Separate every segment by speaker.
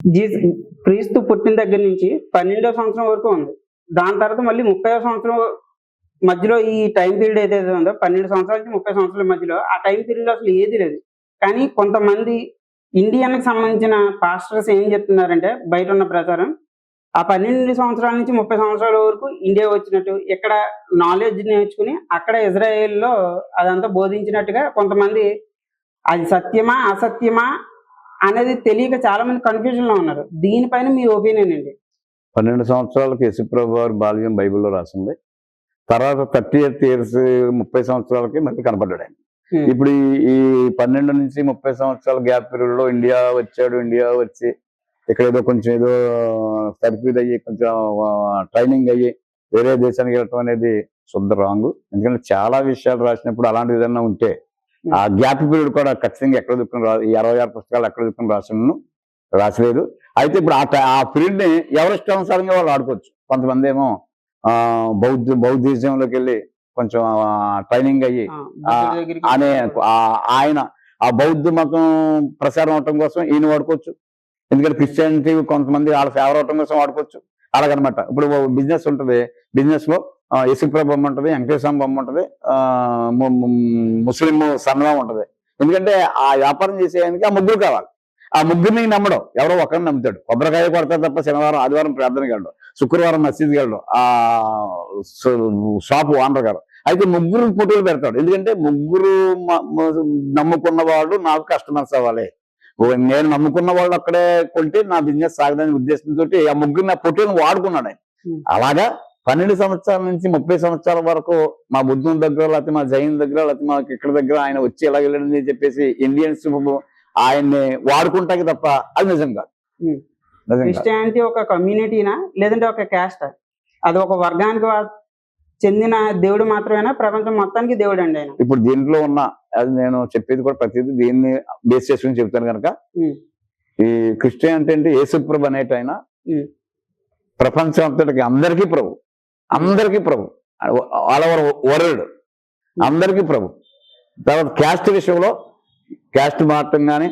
Speaker 1: క్రీస్తు పుట్టిన దగ్గర నుంచి పన్నెండో సంవత్సరం వరకు ఉంది. దాని తర్వాత మళ్ళీ ముప్పై సంవత్సరం మధ్యలో ఈ టైం పీరియడ్ ఏదైతే ఉందో పన్నెండు సంవత్సరాల నుంచి ముప్పై సంవత్సరాల మధ్యలో ఆ టైం పీరియడ్ అసలు ఏది లేదు. కానీ కొంతమంది ఇండియన్కి సంబంధించిన పాస్టర్స్ ఏం చెప్తున్నారంటే బయట ఉన్న ప్రచారం ఆ పన్నెండు సంవత్సరాల నుంచి ముప్పై సంవత్సరాల వరకు ఇండియా వచ్చినట్టు ఇక్కడ నాలెడ్జ్ నేర్చుకుని అక్కడ ఇజ్రాయెల్లో అదంతా బోధించినట్టుగా కొంతమంది అది సత్యమా అసత్యమా అనేది తెలియక చాలా మంది కన్ఫ్యూజన్లో ఉన్నారు. దీనిపైన మీ ఒపీనియన్ అండి
Speaker 2: పన్నెండు సంవత్సరాలకి యశుప్రభు వారి బాల్యం బైబిల్లో రాసింది. తర్వాత థర్టీ ఎయిత్ ఇయర్స్ ముప్పై సంవత్సరాలకి మళ్ళీ కనపడ్డాడు ఆయన. ఇప్పుడు ఈ పన్నెండు నుంచి ముప్పై సంవత్సరాల గ్యాప్ పీరియడ్లో ఇండియా వచ్చాడు ఇండియా వచ్చి ఇక్కడ ఏదో కొంచెం ఏదో తర్ఫీదు అయ్యి కొంచెం ట్రైనింగ్ అయ్యి వేరే దేశానికి వెళ్ళటం అనేది శుద్ధ రాంగ్. ఎందుకంటే చాలా విషయాలు రాసినప్పుడు అలాంటి ఏదైనా ఉంటే ఆ గ్యాప్ పీరియడ్ కూడా ఖచ్చితంగా ఎక్కడ దుఃఖం రా ఈ అరవై ఆరు పుస్తకాలు ఎక్కడ దుఃఖం రాసిను రాసలేదు. అయితే ఇప్పుడు ఆ ఆ పీరియడ్ని ఎవరి ఇష్టానుసారంగా వాళ్ళు ఆడుకోవచ్చు. కొంతమంది ఏమో ఆ బౌద్ధ బౌద్ధిజంలోకి వెళ్ళి కొంచెం ట్రైనింగ్ అయ్యి అనే ఆయన ఆ బౌద్ధ మతం ప్రచారం అవటం కోసం ఈయన వాడుకోవచ్చు. ఎందుకంటే క్రిస్టియానిటీ కొంతమంది వాళ్ళ ఫేవర్ అవటం కోసం వాడుకోవచ్చు. అలాగనమాట. ఇప్పుడు బిజినెస్ ఉంటుంది. బిజినెస్లో యశుప్ర బొమ్మ ఉంటుంది వెంకటేశ్వర బొమ్మ ఉంటుంది ఆ, ముస్లిం సన్నం ఉంటుంది. ఎందుకంటే ఆ వ్యాపారం చేసేదానికి ఆ ముగ్గురు కావాలి. ఆ ముగ్గురిని నమ్మడం. ఎవరో ఒకరిని నమ్ముతాడు. కొబ్బరికాయ కొడతాడు తప్ప శనివారం ఆదివారం ప్రార్థనకి వెళ్ళడం శుక్రవారం మసీద్కి వెళ్ళడం ఆ షాపు ఓనర్ గారు. అయితే ముగ్గురు ఫోటోలు పెడతాడు. ఎందుకంటే ముగ్గురు నమ్ముకున్న వాళ్ళు నాకు కస్టమర్స్ అవ్వాలి. నేను నమ్ముకున్న వాళ్ళు అక్కడే కొంటే నా బిజినెస్ సాగదనే ఉద్దేశంతో ఆ ముగ్గురు నా ఫోటోలు వాడుకున్నాడు ఆయన. అలాగా పన్నెండు సంవత్సరాల నుంచి ముప్పై సంవత్సరాల వరకు మా బుద్ధుని దగ్గర లేకపోతే మా జైన్ దగ్గర లేకపోతే మాకు ఇక్కడ దగ్గర ఆయన వచ్చి ఎలా వెళ్ళండి చెప్పేసి ఇండియన్స్ ఆయన్ని వాడుకుంటాకి తప్ప అది నిజం కాదు.
Speaker 1: క్రిస్టియానిటీ ఒక కమ్యూనిటీనా? లేదంటే ఒక క్యాస్ట్? అది ఒక వర్గానికి చెందిన దేవుడు మాత్రమేనా? ప్రపంచం మొత్తానికి దేవుడు అండి ఆయన.
Speaker 2: ఇప్పుడు దీంట్లో ఉన్న అది నేను చెప్పేది కూడా ప్రతిదీ దీన్ని బేస్ చేసుకుని చెప్తాను కనుక. ఈ క్రిస్టియన్ అంటే ఏంటి? యేసుప్రభు అనేట ఆయన. ప్రపంచం అంతటికి అందరికీ ప్రభు. అందరికీ ప్రభు. ఆల్ ఓవర్ వరల్డ్ అందరికీ ప్రభు. తర్వాత క్యాస్ట్ విషయంలో క్యాస్ట్ మారటం కానీ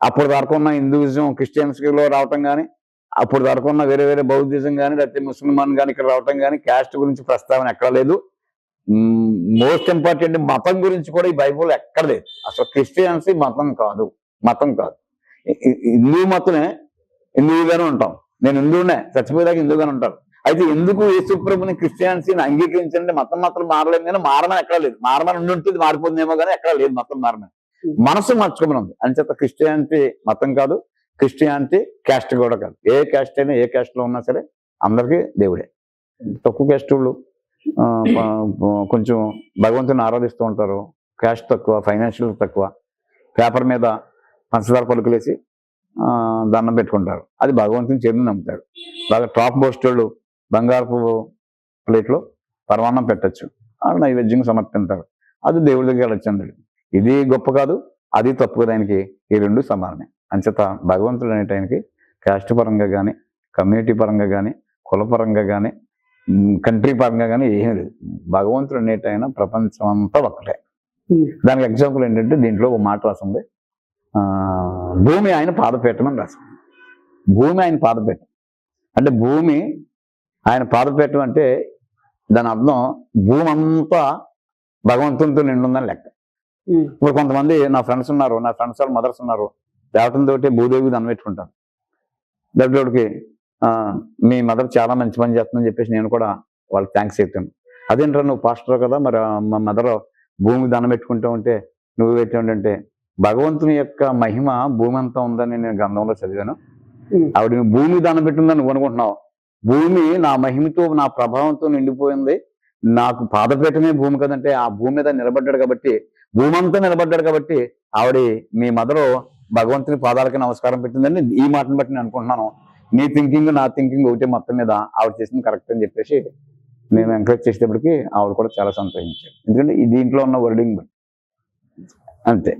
Speaker 2: అప్పుడు వరకు ఉన్న హిందూయిజం క్రిస్టియన్స్లో రావటం కానీ అప్పుడు వరకు ఉన్న వేరే వేరే బౌద్ధిజం కానీ లేకపోతే ముస్లిమాన్ కానీ ఇక్కడ రావటం కానీ క్యాస్ట్ గురించి ప్రస్తావన ఎక్కడ లేదు. మోస్ట్ ఇంపార్టెంట్ మతం గురించి కూడా ఈ బైబుల్ ఎక్కడ లేదు. అసలు క్రిస్టియన్సీ మతం కాదు. మతం కాదు. హిందూ మతమే హిందువుగానే ఉంటాం. నేను హిందువునే చచ్చిపోయేదాకా హిందువుగానే ఉంటాను. అయితే ఎందుకు యేసుప్రభుని క్రిస్టియానిటీని అంగీకరించండి మతం మాత్రం మారలేదు కానీ మారమని ఎక్కడ లేదు. మారమని ఉండి ఉంటుంది మారిపోతుందేమో కానీ ఎక్కడ లేదు మతం మారమని మనసు మార్చుకోమని ఉంది. అంచేత క్రిస్టియానిటీ మతం కాదు. క్రిస్టియానిటీ క్యాస్ట్ కూడా కాదు. ఏ క్యాస్ట్ అయినా ఏ క్యాస్ట్లో ఉన్నా సరే అందరికీ దేవుడే. తక్కువ క్యాస్ట్ వాళ్ళు కొంచెం భగవంతుని ఆరాధిస్తూ ఉంటారు. క్యాష్ తక్కువ ఫైనాన్షియల్ తక్కువ. పేపర్ మీద పంచదార పలుకులేసి దండం పెట్టుకుంటారు. అది భగవంతుని చెరుని నమ్ముతారు. బాగా టాప్ మోస్ట్ వాళ్ళు బంగారపు ప్లేట్లో పరమాన్నం పెట్టచ్చు. వాళ్ళు నైవేద్యం సమర్పిస్తారు అది దేవుడి దగ్గర వెళ్ళొచ్చండి ఇది గొప్ప కాదు అది తప్పు దానికి ఈ రెండు సమానమే. అంచేత భగవంతుడు అనేటానికి క్యాస్ట్ పరంగా కానీ కమ్యూనిటీ పరంగా కానీ కులపరంగా కానీ కంట్రీ పరంగా కానీ ఏమీ లేదు. భగవంతుడు అనేటైన ప్రపంచం అంతా ఒక్కటే.
Speaker 1: ఉమ్.
Speaker 2: దానికి ఎగ్జాంపుల్ ఏంటంటే దీంట్లో ఒక మాట రాసింది. భూమి ఆయన పాదపీఠం అని రాసింది. భూమి ఆయన పాదపీఠం. అంటే భూమి ఆయన పాదపీఠం అంటే దాని అర్థం భూమి అంతా భగవంతునితో నిండుందని లెక్క.
Speaker 1: ఉమ్.
Speaker 2: ఇప్పుడు కొంతమంది నా ఫ్రెండ్స్ ఉన్నారు నా ఫ్రెండ్స్ వాళ్ళ మదర్స్ ఉన్నారు. దేవతంతో భూదేవికి దండం పెట్టుకుంటాను. దేవుడికి మీ మదర్ చాలా మంచి పని చేస్తుందని చెప్పేసి నేను కూడా వాళ్ళకి థ్యాంక్స్ చెప్తాను. అదేంట్రా నువ్వు పాస్టర్ కదా మరి మా మదర్ భూమికి దండం పెట్టుకుంటూ ఉంటే నువ్వు పెట్టేంటంటే భగవంతుని యొక్క మహిమ భూమి అంతా ఉందని నేను గ్రంథంలో చదివాను. ఆవిడ భూమి దానం పెట్టిందని నువ్వు అనుకుంటున్నావు. భూమి నా మహిమతో నా ప్రభావంతో నిండిపోయింది. నాకు పాదపీఠమే భూమి కదంటే ఆ భూమి మీద నిలబడ్డాడు కాబట్టి భూమి అంతా నిలబడ్డాడు కాబట్టి ఆవిడ మీ మదరు భగవంతుని పాదాలకి నమస్కారం పెట్టిందని ఈ మాటను బట్టి నేను అనుకుంటున్నాను. నీ థింకింగ్ నా థింకింగ్ ఒకటే మొత్తం మీద ఆవిడ చేసింది కరెక్ట్ అని చెప్పేసి నేను ఎంకరేజ్ చేసేటప్పటికి ఆవిడ కూడా చాలా సంతోషించాను ఎందుకంటే ఈ దీంట్లో ఉన్న వర్డింగ్ బట్టి. అంతే.